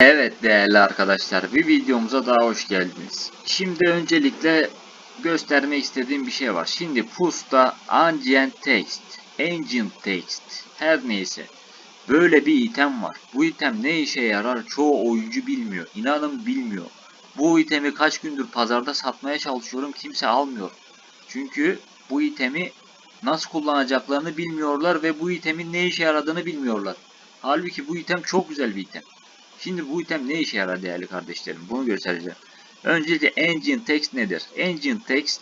Evet değerli arkadaşlar bir videomuza daha hoş geldiniz. Şimdi öncelikle göstermek istediğim bir şey var. Şimdi PUS'ta Ancient Text, Ancient Text her neyse böyle bir item var. Bu item ne işe yarar çoğu oyuncu bilmiyor. İnanın bilmiyor. Bu itemi kaç gündür pazarda satmaya çalışıyorum kimse almıyor. Çünkü bu itemi nasıl kullanacaklarını bilmiyorlar ve bu itemin ne işe yaradığını bilmiyorlar. Halbuki bu item çok güzel bir item. Şimdi bu item ne işe yarar değerli kardeşlerim? Bunu göstereceğim. Öncelikle Engine Text nedir? Engine Text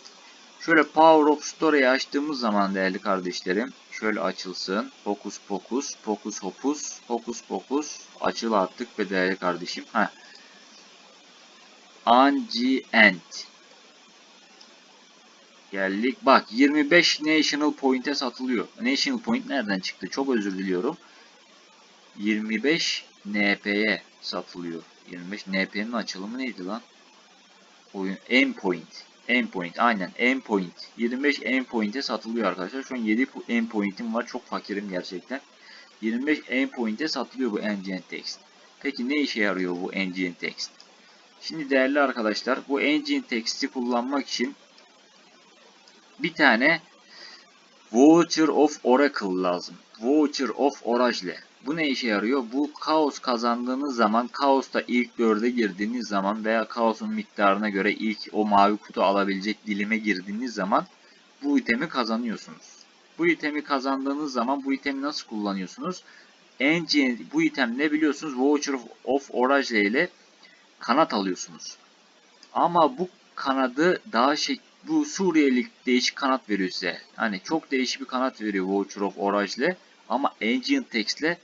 şöyle Power of Story'yi açtığımız zaman değerli kardeşlerim şöyle açılsın. Fokus fokus, fokus hopus, fokus fokus açıl artık ve değerli kardeşim. Heh. Ancient Geldik. Bak 25 National Point'e satılıyor. National Point nereden çıktı? Çok özür diliyorum. 25 NP'ye satılıyor. 25 NP'nin açılımı neydi lan? Oyun endpoint. Endpoint aynen endpoint. 25 endpoint'e satılıyor arkadaşlar. Şu an 7 endpoint'im var. Çok fakirim gerçekten. 25 endpoint'e satılıyor bu engine text. Peki ne işe yarıyor bu engine text? Şimdi değerli arkadaşlar bu engine text'i kullanmak için bir tane Voucher of Oracle lazım. Voucher of Oracle. Bu ne işe yarıyor? Bu kaos kazandığınız zaman, kaosta ilk dörde girdiğiniz zaman veya kaosun miktarına göre ilk o mavi kutu alabilecek dilime girdiğiniz zaman bu itemi kazanıyorsunuz. Bu itemi kazandığınız zaman bu itemi nasıl kullanıyorsunuz? Engine, bu item ne biliyorsunuz? Voucher of, Oracle ile kanat alıyorsunuz. Ama bu kanadı daha şey bu Suriyelik değişik kanat veriyor size. Hani çok değişik bir kanat veriyor Voucher of Oracle ama Ancient Text'le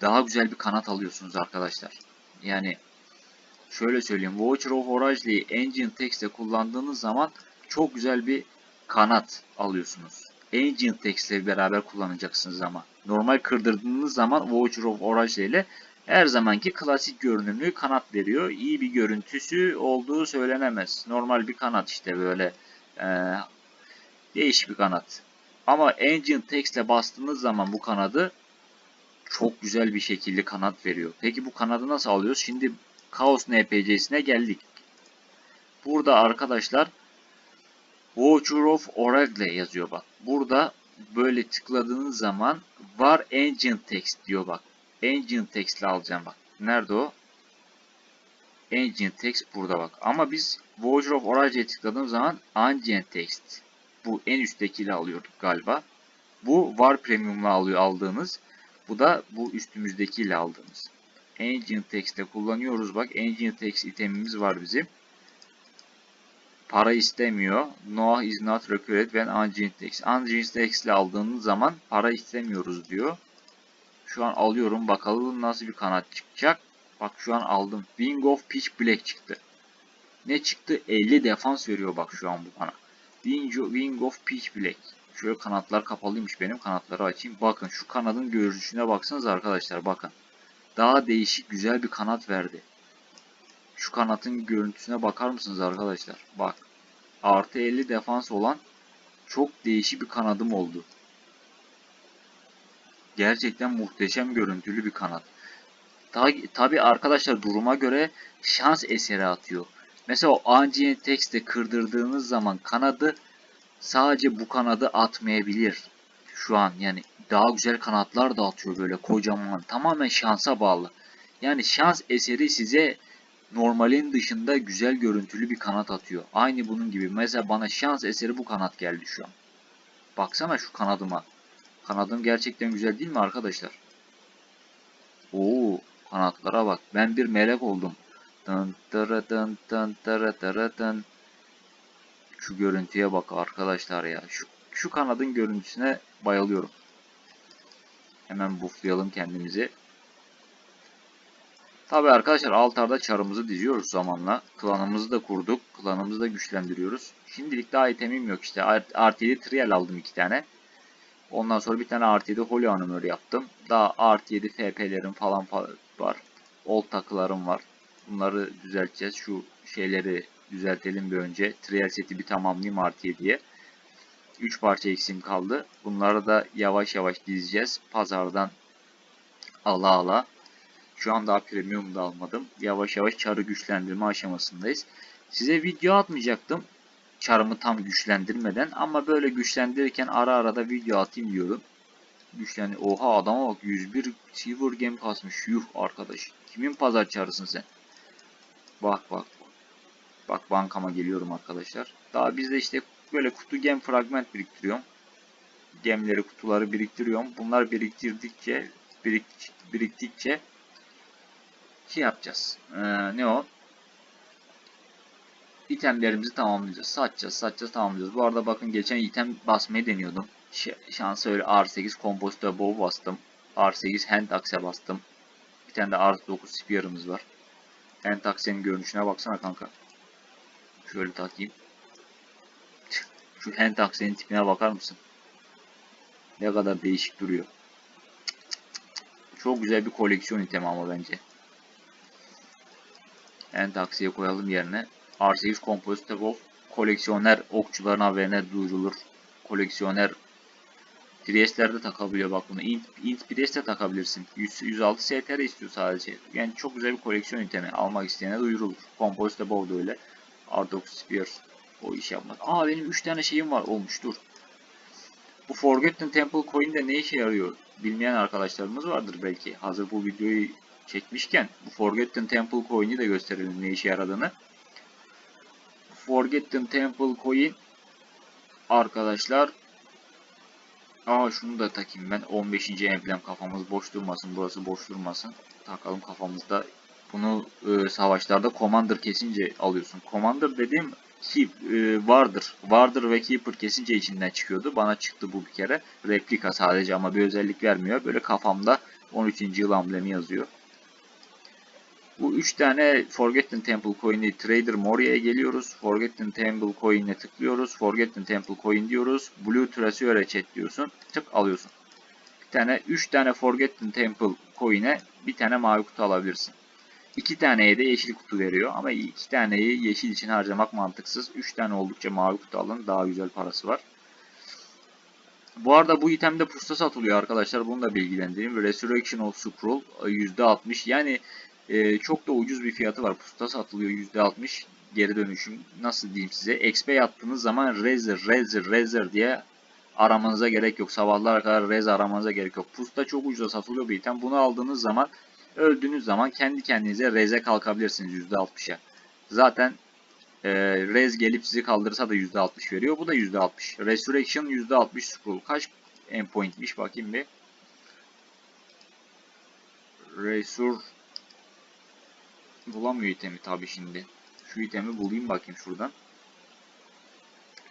daha güzel bir kanat alıyorsunuz arkadaşlar. Yani şöyle söyleyeyim. Voucher of Oracle'yi Ancient Text'te kullandığınız zaman çok güzel bir kanat alıyorsunuz. Ancient Text ile beraber kullanacaksınız ama. Normal kırdırdığınız zaman Voucher of Oracle ile her zamanki klasik görünümlü kanat veriyor. İyi bir görüntüsü olduğu söylenemez. Normal bir kanat işte böyle ee, değişik bir kanat. Ama Ancient Text bastığınız zaman bu kanadı çok güzel bir şekilde kanat veriyor. Peki bu kanadı nasıl alıyoruz? Şimdi Chaos NPC'sine geldik. Burada arkadaşlar Voucher of Oracle yazıyor bak. Burada böyle tıkladığınız zaman var Engine Text diyor bak. Engine Text alacağım bak. Nerede o? Engine Text burada bak. Ama biz Voucher of Oracle'ye tıkladığımız zaman Engine Text. Bu en üsttekiyle alıyorduk galiba. Bu var Premium'la alıyor aldığınız. Bu da bu üstümüzdekiyle aldığımız. Engine Text'te kullanıyoruz. Bak Engine Text itemimiz var bizim. Para istemiyor. No is not required when Engine Text. Engine Text ile aldığınız zaman para istemiyoruz diyor. Şu an alıyorum. Bakalım nasıl bir kanat çıkacak. Bak şu an aldım. Wing of Pitch Black çıktı. Ne çıktı? 50 defans veriyor bak şu an bu bana. Wing of Pitch Black. Şöyle kanatlar kapalıymış benim. Kanatları açayım. Bakın şu kanadın görünüşüne baksanız arkadaşlar bakın. Daha değişik güzel bir kanat verdi. Şu kanatın görüntüsüne bakar mısınız arkadaşlar? Bak. Artı 50 defans olan çok değişik bir kanadım oldu. Gerçekten muhteşem görüntülü bir kanat. Tabi arkadaşlar duruma göre şans eseri atıyor. Mesela o Ancient Text'te kırdırdığınız zaman kanadı sadece bu kanadı atmayabilir. Şu an yani daha güzel kanatlar da atıyor böyle kocaman. Tamamen şansa bağlı. Yani şans eseri size normalin dışında güzel görüntülü bir kanat atıyor. Aynı bunun gibi. Mesela bana şans eseri bu kanat geldi şu an. Baksana şu kanadıma. Kanadım gerçekten güzel değil mi arkadaşlar? Oo, kanatlara bak. Ben bir melek oldum. Dın dırı dın dın dırı dırı dın. Şu görüntüye bak arkadaşlar ya. Şu, şu kanadın görüntüsüne bayılıyorum. Hemen bufflayalım kendimizi. Tabi arkadaşlar altarda çarımızı diziyoruz zamanla. Klanımızı da kurduk. Klanımızı da güçlendiriyoruz. Şimdilik daha itemim yok işte. Artı 7 trial aldım iki tane. Ondan sonra bir tane artı 7 holy hanımör yaptım. Daha artı 7 FP'lerim falan var. Old takılarım var. Bunları düzelteceğiz. Şu şeyleri düzeltelim bir önce. Trial seti bir tamamlayayım artı 7'ye. 3 parça eksim kaldı. Bunları da yavaş yavaş dizeceğiz. Pazardan ala ala Şu an daha premium da almadım. Yavaş yavaş çarı güçlendirme aşamasındayız. Size video atmayacaktım. Çarımı tam güçlendirmeden ama böyle güçlendirirken ara ara da video atayım diyorum. Güçlendi. Oha adama bak 101 silver game kasmış. Yuh arkadaş. Kimin pazar çarısın sen? Bak bak. Bak bankama geliyorum arkadaşlar. Daha bizde işte böyle kutu gem fragment biriktiriyorum. Gemleri kutuları biriktiriyorum. Bunlar biriktirdikçe birik, biriktikçe şey yapacağız. Ee, ne o? İtemlerimizi tamamlayacağız. Satacağız, satacağız, tamamlayacağız. Bu arada bakın geçen item basmayı deniyordum. Ş şansa öyle R8 Composter Bow bastım. R8 Hand Axe bastım. Bir tane de R9 Spear'ımız var. Hand Axe'nin görünüşüne baksana kanka. Şöyle takayım. Şu Hand Axe'nin tipine bakar mısın? Ne kadar değişik duruyor. Çok güzel bir koleksiyon itemi ama bence. Hand Axe'ye koyalım yerine. R8 Composite Wolf koleksiyoner okçuların haberine duyurulur. Koleksiyoner Priest'lerde takabiliyor bak bunu. Int, Int Priest'e takabilirsin. 100, 106 STR istiyor sadece. Yani çok güzel bir koleksiyon itemi. Almak isteyene duyurulur. Composite Bow öyle. R9 Spear o iş yapmaz. Aa benim 3 tane şeyim var olmuş dur. Bu Forgotten Temple Coin de ne işe yarıyor? Bilmeyen arkadaşlarımız vardır belki. Hazır bu videoyu çekmişken bu Forgotten Temple Coin'i de gösterelim ne işe yaradığını. Forgotten Temple Coin arkadaşlar Aa şunu da takayım ben 15. emblem kafamız boş durmasın burası boş durmasın takalım kafamızda bunu e, savaşlarda commander kesince alıyorsun commander dediğim keep e, vardır vardır ve keeper kesince içinden çıkıyordu bana çıktı bu bir kere replika sadece ama bir özellik vermiyor böyle kafamda 13. yıl amblemi yazıyor bu 3 tane Forgotten Temple Coin'i Trader Moria'ya geliyoruz. Forgotten Temple Coin'e tıklıyoruz. Forgotten Temple Coin diyoruz. Blue Treasure'e chat diyorsun. Tık alıyorsun. Bir tane 3 tane Forgotten Temple Coin'e bir tane mavi kutu alabilirsin. 2 taneye de yeşil kutu veriyor ama 2 taneyi yeşil için harcamak mantıksız. 3 tane oldukça mavi kutu alın. Daha güzel parası var. Bu arada bu itemde pusta satılıyor arkadaşlar. Bunu da bilgilendireyim. Resurrection of Scroll %60. Yani e, çok da ucuz bir fiyatı var. Pusta satılıyor %60 geri dönüşüm. Nasıl diyeyim size? XP yaptığınız zaman Razer, Razer, Razer diye aramanıza gerek yok. Sabahlara kadar Razer aramanıza gerek yok. Pusta çok ucuza satılıyor bir item. Bunu aldığınız zaman öldüğünüz zaman kendi kendinize Razer kalkabilirsiniz %60'a. Zaten e, Rez gelip sizi kaldırırsa da %60 veriyor. Bu da %60. Resurrection %60 scroll. Kaç endpoint'miş bakayım bir. Resur bulamıyor itemi tabi şimdi. Şu itemi bulayım bakayım şuradan.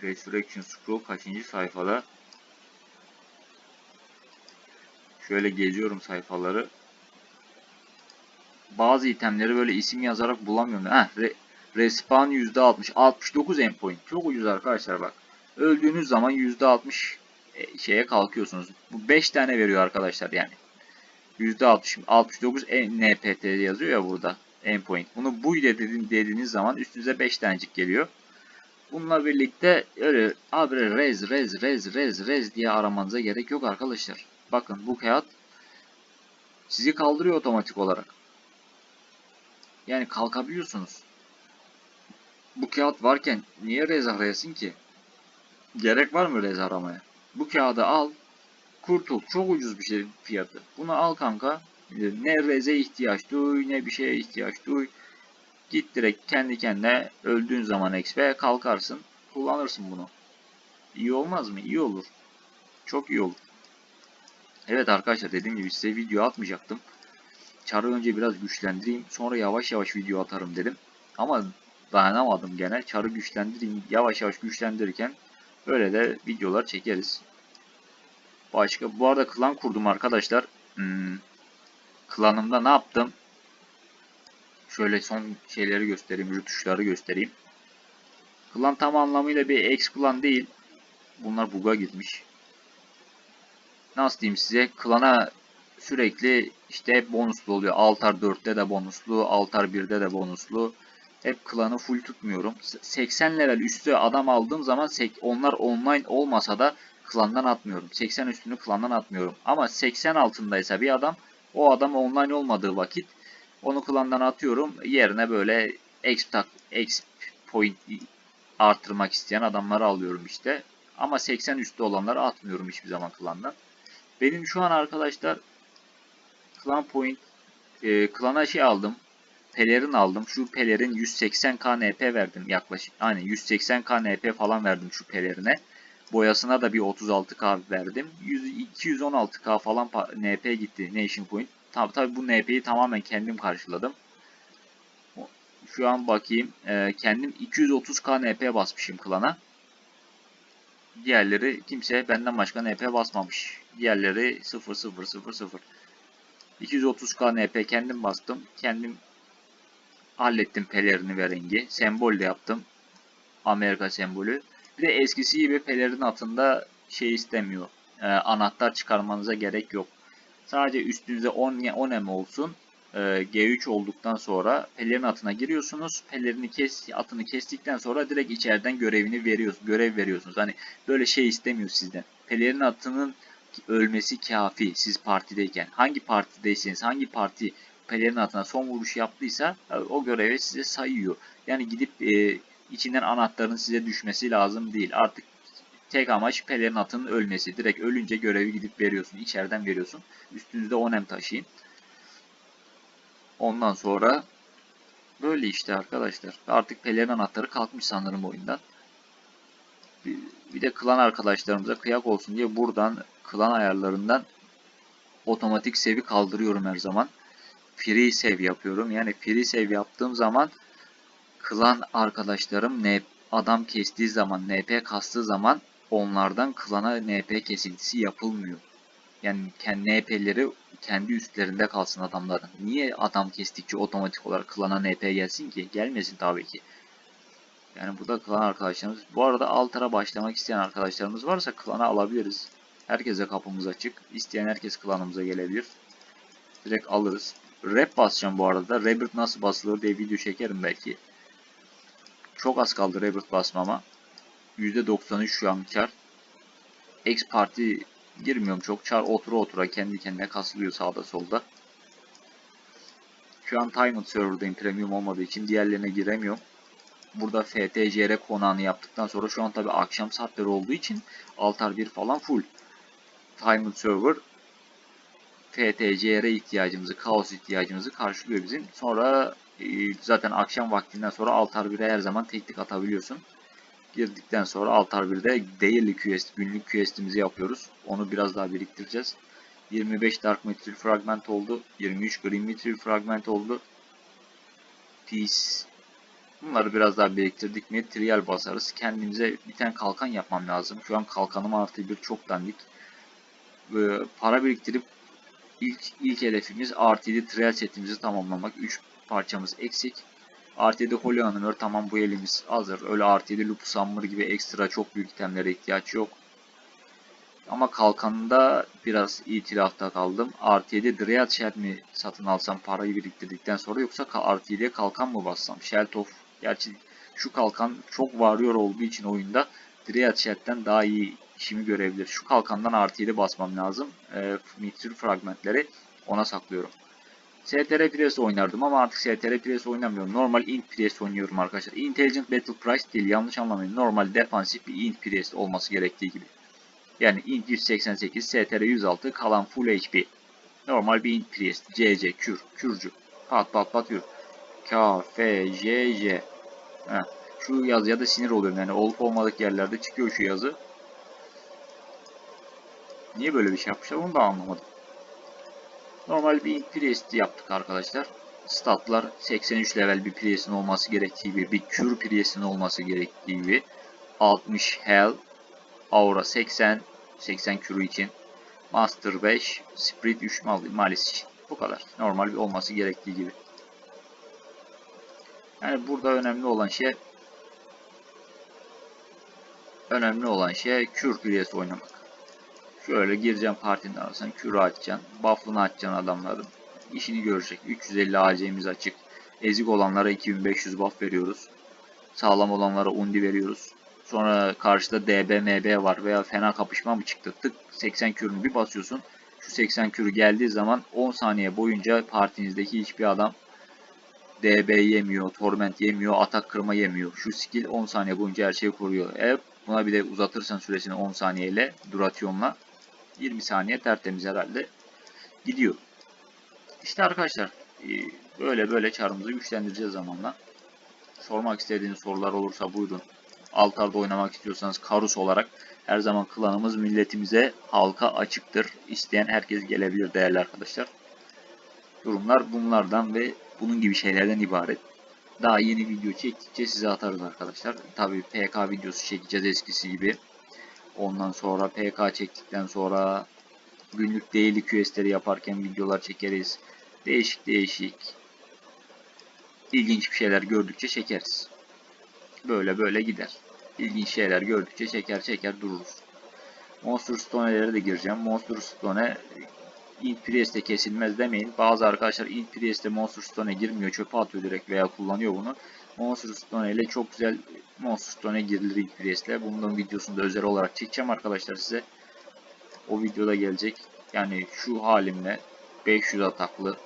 Resurrection Scroll kaçıncı sayfada? Şöyle geziyorum sayfaları. Bazı itemleri böyle isim yazarak bulamıyorum. Heh, re, respawn %60. 69 endpoint. Çok ucuz arkadaşlar bak. Öldüğünüz zaman %60 e, şeye kalkıyorsunuz. Bu 5 tane veriyor arkadaşlar yani. %60. 69 NPT yazıyor ya burada endpoint. Bunu bu ile dedin, dediğiniz zaman üstünüze 5 tanecik geliyor. Bununla birlikte öyle abi rez rez rez rez rez diye aramanıza gerek yok arkadaşlar. Bakın bu kağıt sizi kaldırıyor otomatik olarak. Yani kalkabiliyorsunuz. Bu kağıt varken niye rez arayasın ki? Gerek var mı rez aramaya? Bu kağıdı al, kurtul. Çok ucuz bir şey fiyatı. Bunu al kanka. Ne reze ihtiyaç duy, ne bir şeye ihtiyaç duy. Git direkt kendi kendine öldüğün zaman XP kalkarsın. Kullanırsın bunu. İyi olmaz mı? İyi olur. Çok iyi olur. Evet arkadaşlar dediğim gibi size video atmayacaktım. Çarı önce biraz güçlendireyim. Sonra yavaş yavaş video atarım dedim. Ama dayanamadım gene. Çarı güçlendireyim. Yavaş yavaş güçlendirirken böyle de videolar çekeriz. Başka bu arada klan kurdum arkadaşlar. Hmm, klanımda ne yaptım? Şöyle son şeyleri göstereyim, rütuşları göstereyim. Klan tam anlamıyla bir ex klan değil. Bunlar bug'a gitmiş. Nasıl diyeyim size? Klana sürekli işte hep bonuslu oluyor. Altar 4'te de bonuslu, Altar 1'de de bonuslu. Hep klanı full tutmuyorum. 80 level üstü adam aldığım zaman onlar online olmasa da klandan atmıyorum. 80 üstünü klandan atmıyorum. Ama 80 altındaysa bir adam o adam online olmadığı vakit Onu klandan atıyorum. Yerine böyle exp, exp point arttırmak isteyen adamları alıyorum işte. Ama 80 üstü olanları atmıyorum hiçbir zaman klandan. Benim şu an arkadaşlar klan point e, klana şey aldım. Pelerin aldım. Şu pelerin 180k NP verdim yaklaşık. Aynen 180k NP falan verdim şu pelerine. Boyasına da bir 36k verdim. 100, 216k falan NP gitti Nation Point. Tabi tabi bu NP'yi tamamen kendim karşıladım. Şu an bakayım. E, kendim 230k NP basmışım klana. Diğerleri kimse benden başka NP basmamış. Diğerleri 0 0 0 0. 230k NP kendim bastım. Kendim hallettim pelerini ve rengi. Sembol de yaptım. Amerika sembolü. Bir de eskisi gibi pelerin altında şey istemiyor. Ee, anahtar çıkarmanıza gerek yok. Sadece üstünüze 10 10 em olsun. Ee, G3 olduktan sonra pelerin atına giriyorsunuz. Pelerini kes, atını kestikten sonra direkt içeriden görevini veriyorsunuz. Görev veriyorsunuz. Hani böyle şey istemiyor sizden. Pelerin atının ölmesi kafi siz partideyken. Hangi partideyseniz, hangi parti pelerin atına son vuruş yaptıysa e, o görevi size sayıyor. Yani gidip e, içinden anahtarın size düşmesi lazım değil. Artık tek amaç pelerin atının ölmesi. Direkt ölünce görevi gidip veriyorsun. içeriden veriyorsun. Üstünüzde 10 em taşıyın. Ondan sonra böyle işte arkadaşlar. Artık pelerin anahtarı kalkmış sanırım oyundan. Bir, de klan arkadaşlarımıza kıyak olsun diye buradan klan ayarlarından otomatik sevi kaldırıyorum her zaman. Free save yapıyorum. Yani free save yaptığım zaman klan arkadaşlarım ne adam kestiği zaman, NP kastığı zaman onlardan klana NP kesintisi yapılmıyor. Yani kendi NP'leri kendi üstlerinde kalsın adamların. Niye adam kestikçe otomatik olarak klana NP gelsin ki? Gelmesin tabii ki. Yani bu da klan arkadaşlarımız. Bu arada Altar'a başlamak isteyen arkadaşlarımız varsa klana alabiliriz. Herkese kapımız açık. İsteyen herkes klanımıza gelebilir. Direkt alırız. Rap basacağım bu arada. Rebirth nasıl basılır diye video çekerim belki. Çok az kaldı Rebirth basmama. %93 şu an kar. X parti girmiyorum çok. Çar otura otura kendi kendine kasılıyor sağda solda. Şu an Timed Server'dayım premium olmadığı için diğerlerine giremiyorum. Burada FTCR konağını yaptıktan sonra şu an tabi akşam saatleri olduğu için Altar 1 falan full. Timed Server FTCR ihtiyacımızı, kaos ihtiyacımızı karşılıyor bizim. Sonra e, zaten akşam vaktinden sonra Altar 1'e her zaman teknik atabiliyorsun. Girdikten sonra Altar 1'de daily quest, günlük questimizi yapıyoruz. Onu biraz daha biriktireceğiz. 25 Dark Material Fragment oldu. 23 Green Material Fragment oldu. Peace. Bunları biraz daha biriktirdik mi trial basarız. Kendimize bir tane kalkan yapmam lazım. Şu an kalkanım artı bir çok dandik. Ee, para biriktirip ilk ilk hedefimiz artı 7 trial setimizi tamamlamak. 3 parçamız eksik. Artı 7 Holy tamam bu elimiz hazır. Öyle artı 7 Lupus Hammer gibi ekstra çok büyük itemlere ihtiyaç yok. Ama kalkanında biraz itilafta kaldım. Artı 7 Dryad Shell mi satın alsam parayı biriktirdikten sonra yoksa artı 7'ye kalkan mı bassam? Shell of. Gerçi şu kalkan çok varıyor olduğu için oyunda Dryad Shell'den daha iyi işimi görebilir. Şu kalkandan artı 7 basmam lazım. E, Mithril fragmentleri ona saklıyorum. STR Press oynardım ama artık STR Press oynamıyorum. Normal Int Press oynuyorum arkadaşlar. Intelligent Battle Price değil yanlış anlamayın. Normal defansif bir Int Press olması gerektiği gibi. Yani Int 188, STR 106, kalan Full HP. Normal bir Int Priest. CC, Kür, Kürcü. Pat pat pat yürü. K, F, J, J. Heh. Şu yazıya da sinir oluyorum yani olup olmadık yerlerde çıkıyor şu yazı. Niye böyle bir şey yapmışlar onu da anlamadım. Normal bir Priest yaptık arkadaşlar. Statlar 83 level bir Priest'in olması gerektiği gibi, bir Kür Priest'in olması gerektiği gibi 60 Hell, Aura 80, 80 kürü için. Master 5, Spirit 3 Malis için. Bu kadar. Normal bir olması gerektiği gibi. Yani burada önemli olan şey önemli olan şey kür küriyesi oynamak. Şöyle gireceğim partinin arasına kürü açacaksın. Buff'ını açacaksın adamların. İşini görecek. 350 AC'miz açık. Ezik olanlara 2500 buff veriyoruz. Sağlam olanlara undi veriyoruz. Sonra karşıda DB, MB var veya fena kapışma mı çıktı? Tık 80 kürünü bir basıyorsun. Şu 80 kürü geldiği zaman 10 saniye boyunca partinizdeki hiçbir adam DB yemiyor, Torment yemiyor, atak kırma yemiyor. Şu skill 10 saniye boyunca her şeyi koruyor. Eğer buna bir de uzatırsan süresini 10 saniyeyle durasyonla 20 saniye tertemiz herhalde gidiyor. İşte arkadaşlar e, böyle böyle çarımızı güçlendireceğiz zamanla. Sormak istediğiniz sorular olursa buyurun. Altarda oynamak istiyorsanız Karus olarak her zaman klanımız milletimize, halka açıktır. İsteyen herkes gelebilir değerli arkadaşlar. Durumlar bunlardan ve bunun gibi şeylerden ibaret. Daha yeni video çektikçe size atarız arkadaşlar. Tabi PK videosu çekeceğiz eskisi gibi. Ondan sonra PK çektikten sonra günlük daily questleri yaparken videolar çekeriz. Değişik değişik ilginç bir şeyler gördükçe çekeriz. Böyle böyle gider. İlginç şeyler gördükçe çeker çeker dururuz. Monster Stone'lere de gireceğim. Monster Stone Int Priest'e kesilmez demeyin. Bazı arkadaşlar Int Priest'e Monster Stone'e girmiyor. Çöpe atıyor direkt veya kullanıyor bunu. Monster Stone ile çok güzel Monster Stone'e girilir Int Priest'le. Bunun videosunu da özel olarak çekeceğim arkadaşlar size. O videoda gelecek. Yani şu halimle 500 ataklı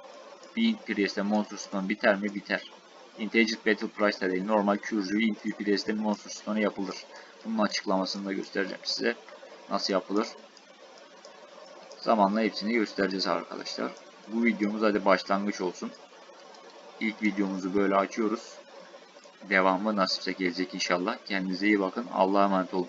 bir Int Priest'e Monster Stone biter mi? Biter. Intelligent Battle Price'da değil. Normal Curve Int Priest'e Monster Stone yapılır. Bunun açıklamasını da göstereceğim size. Nasıl yapılır? Zamanla hepsini göstereceğiz arkadaşlar. Bu videomuz hadi başlangıç olsun. İlk videomuzu böyle açıyoruz. Devamı nasipse gelecek inşallah. Kendinize iyi bakın. Allah'a emanet olun.